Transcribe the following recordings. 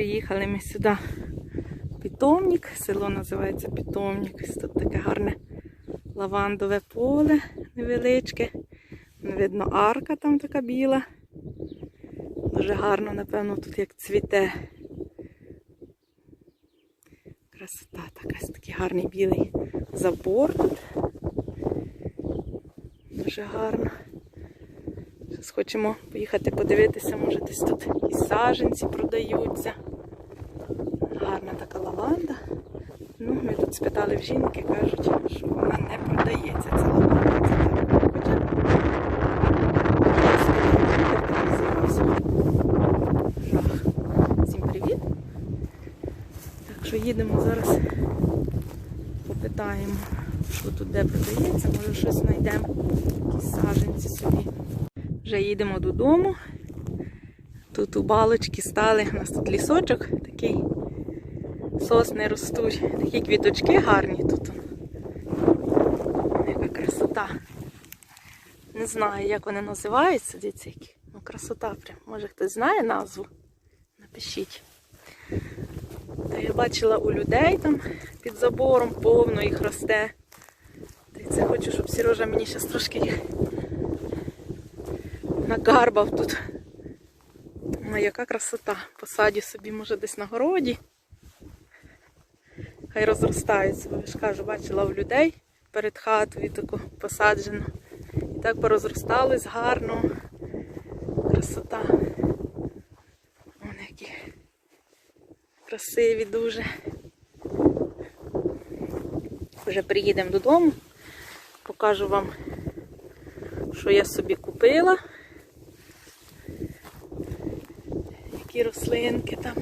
Приїхали ми сюди. Питомник, село називається Питомник. Ось Тут таке гарне лавандове поле невеличке. Видно, арка там така біла. Дуже гарно, напевно, тут як цвіте. Красота така, такий гарний білий забор тут. Дуже гарно. Зараз хочемо поїхати подивитися, може десь тут і саженці продаються. Гарна така лаванда. Тут спитали в жінки, кажуть, що вона не продається. Лаванда. Це. Хоча. Всім привіт. Так що їдемо зараз, попитаємо, що тут де продається, може щось знайдемо, якісь саженці собі. Вже їдемо додому. Тут у балочки стали, у нас тут лісочок такий, сосни ростуть, такі квіточки гарні тут. Яка красота. Не знаю, як вони називаються, дивіться. Ну, красота прям. Може хтось знає назву? Напишіть. Та я бачила у людей там під забором, повно їх росте. Та це хочу, щоб Сережа мені зараз трошки їх нагарбав тут. Ой, яка красота. Посадю собі, може, десь на городі. Хай розростаються, бо я ж кажу, бачила у людей перед хатою таку посаджену. І так порозростались гарно. Красота. Вони які красиві дуже. Вже приїдемо додому. Покажу вам, що я собі купила. Які рослинки там.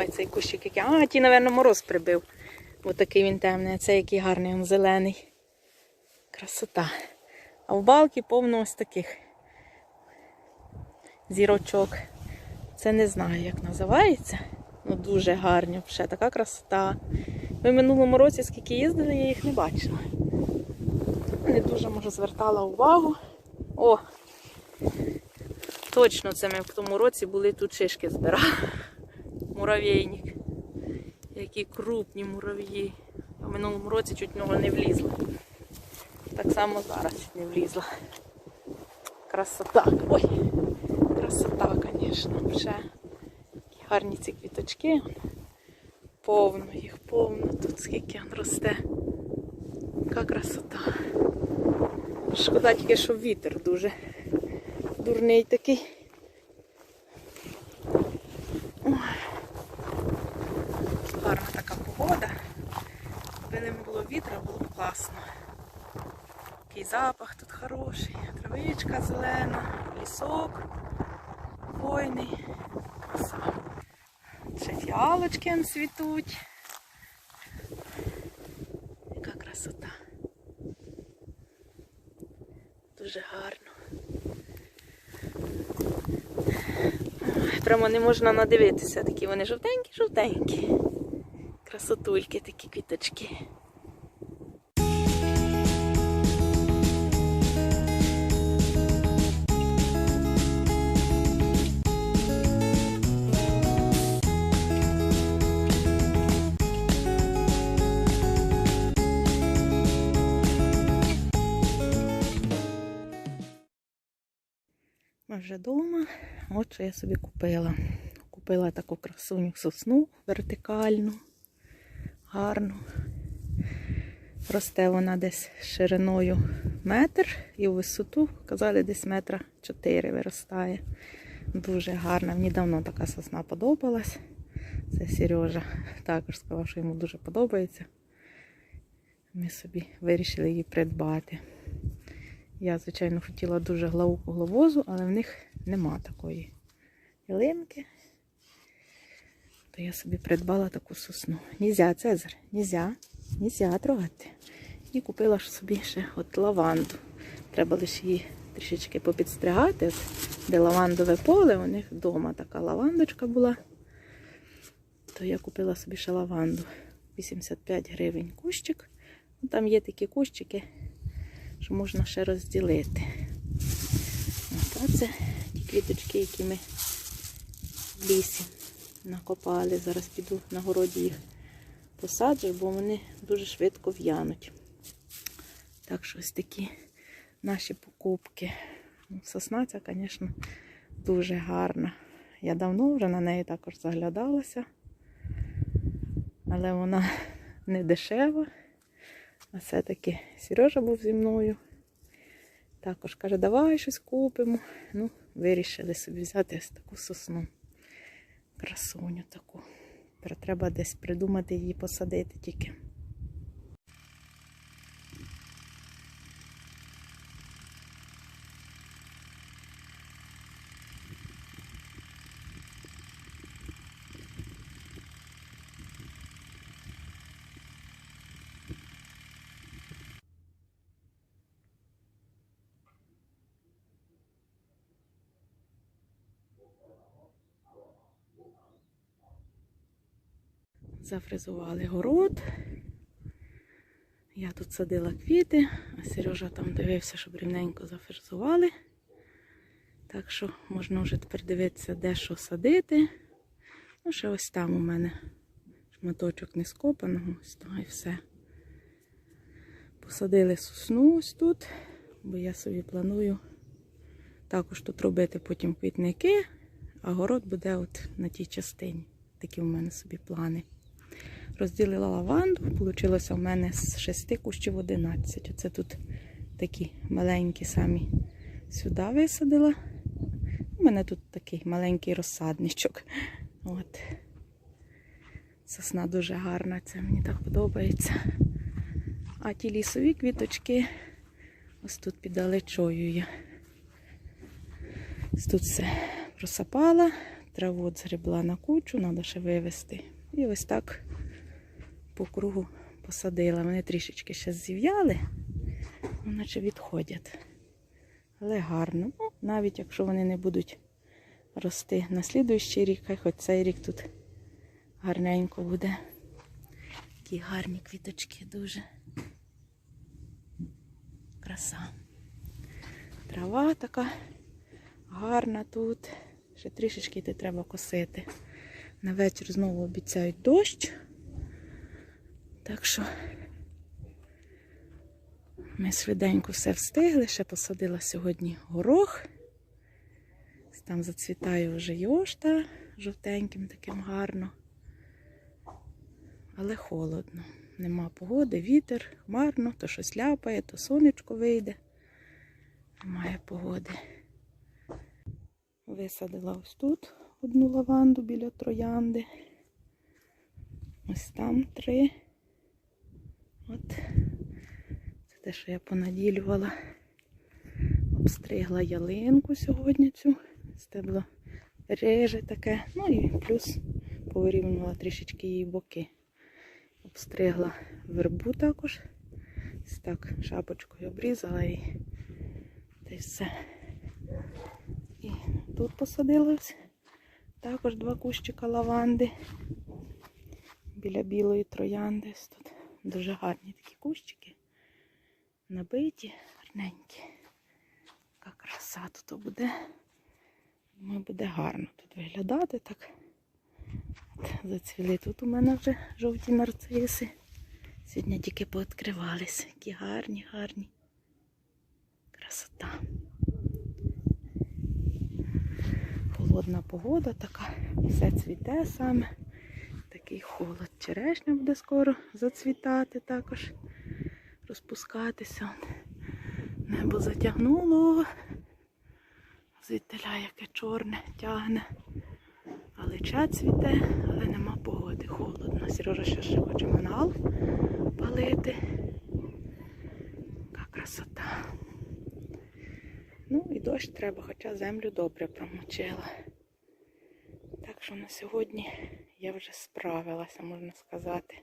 Ой, цей кущик який. А, ті, напевно, мороз прибив. Ось такий він темний, а цей який гарний, він зелений. Красота. А в балки повно ось таких зірочок. Це не знаю, як називається. Ну дуже гарні, ще така красота. Ми в минулому році, скільки їздили, я їх не бачила. Не дуже, може, звертала увагу. О! Точно це ми в тому році були тут шишки збирали. Муравейник. Які крупні мурав'ї. А в минулому році чуть в нього не влізла. Так само зараз чуть не влізла. Красота. Ой! Красота, звісно, вже. Які гарні ці квіточки. Повно їх, повно тут скільки росте. Яка красота. Шкода тільки, що вітер дуже дурний такий. Ой. Гарна така погода. Аби не було вітра, було б класно. Такий запах тут хороший. Травичка зелена, лісок, хвойний. Краса. Ще фіалочки цвітуть. Яка красота. Дуже гарно. Прямо не можна надивитися, такі вони жовтенькі-жовтенькі. Красотульки такі квіточки. Вже вдома. От що я собі купила. Купила таку красуню сосну вертикальну, гарну. Росте вона десь шириною метр і в висоту, казали, десь метра чотири виростає. Дуже гарна. Мені давно така сосна подобалась. Це Сережа також сказав, що йому дуже подобається. Ми собі вирішили її придбати. Я, звичайно, хотіла дуже главу главозу, але в них нема такої ялинки. Я собі придбала таку сосну. Нізя, Цезар, нізя, нізя трогати. І купила ж собі ще от лаванду. Треба лише її трішечки попідстригати. От, де лавандове поле, у них вдома така лавандочка була. То я купила собі ще лаванду. 85 гривень кущик. Ну, Там є такі кущики що можна ще розділити. От, це ті квіточки, які ми в лісі накопали. Зараз піду на городі їх посаджу, бо вони дуже швидко в'януть. Так що ось такі наші покупки. Ну, Сосна ця, звісно, дуже гарна. Я давно вже на неї також заглядалася, але вона не дешева. А все-таки Сережа був зі мною. Також каже, давай щось купимо. Ну, вирішили собі взяти ось таку сосну. Красуню таку. Треба десь придумати її посадити тільки. Зафрезували город. Я тут садила квіти, а Сережа там дивився, щоб рівненько зафрезували. Так що можна вже тепер дивитися, де що садити. Ну, ще ось там у мене шматочок не скопаного, ось то і все. Посадили сосну ось тут, бо я собі планую також тут робити потім квітники, а город буде от на тій частині. Такі в мене собі плани. Розділила лаванду, вийшло в мене з 6 кущів 11. Оце тут такі маленькі самі сюди висадила. У мене тут такий маленький розсадничок. От. Сосна дуже гарна, це мені так подобається. А ті лісові квіточки ось тут під алечою я. Ось Тут все просапала, траву згребла на кучу, треба ще вивезти. І ось так по кругу посадила. Вони трішечки ще зів'яли, ну, наче відходять. Але гарно. Ну, навіть якщо вони не будуть рости на слідуючий рік, хай хоч цей рік тут гарненько буде. Такі гарні квіточки дуже. Краса. Трава така гарна тут. Ще трішечки йти треба косити. На вечір знову обіцяють дощ. Так що ми швиденько все встигли. Ще посадила сьогодні горох. Там зацвітає вже йошта жовтеньким, таким гарно. Але холодно. Нема погоди, вітер, хмарно, то щось ляпає, то сонечко вийде. Немає погоди. Висадила ось тут одну лаванду біля троянди. Ось там три. От це те, що я понаділювала. Обстригла ялинку сьогодні цю. Стебло реже таке. Ну і плюс повирівнювала трішечки її боки. Обстригла вербу також. Так шапочкою обрізала і та все. І тут посадила ось також два кущика лаванди. Біля білої троянди. Тут дуже гарні такі кущики. Набиті, гарненькі. Яка краса тут буде. Думаю, буде гарно тут виглядати так. Зацвіли тут у мене вже жовті нарциси. Сьогодні тільки пооткривалися. Які гарні, гарні. Красота. Холодна погода така, все цвіте саме. Такий холод. Черешня буде скоро зацвітати також, розпускатися. Небо затягнуло. Звідтиля яке чорне тягне. Алича цвіте, але нема погоди, холодно. Сережа ще ще хоче мангал палити. Яка красота. Ну і дощ треба, хоча землю добре промочила. Так що на сьогодні я вже справилася, можна сказати.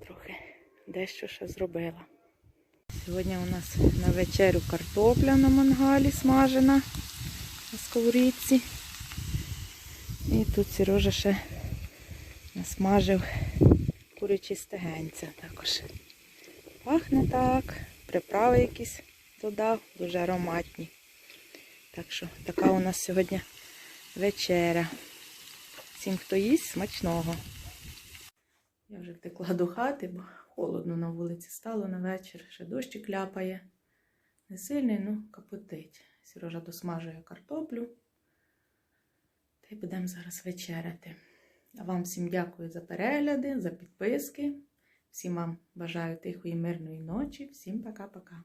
Трохи дещо ще зробила. Сьогодні у нас на вечерю картопля на мангалі смажена на сковорідці. І тут Сережа ще насмажив курячі стегенця також. Пахне так, приправи якісь додав, дуже ароматні. Так що така у нас сьогодні вечеря. Всім, хто їсть, смачного. Я вже втекла до хати, бо холодно на вулиці стало на вечір. Ще дощик кляпає. Не сильний, ну капотить. Сережа досмажує картоплю. Та й будемо зараз вечеряти. А вам всім дякую за перегляди, за підписки. Всім вам бажаю тихої, мирної ночі. Всім пока-пока.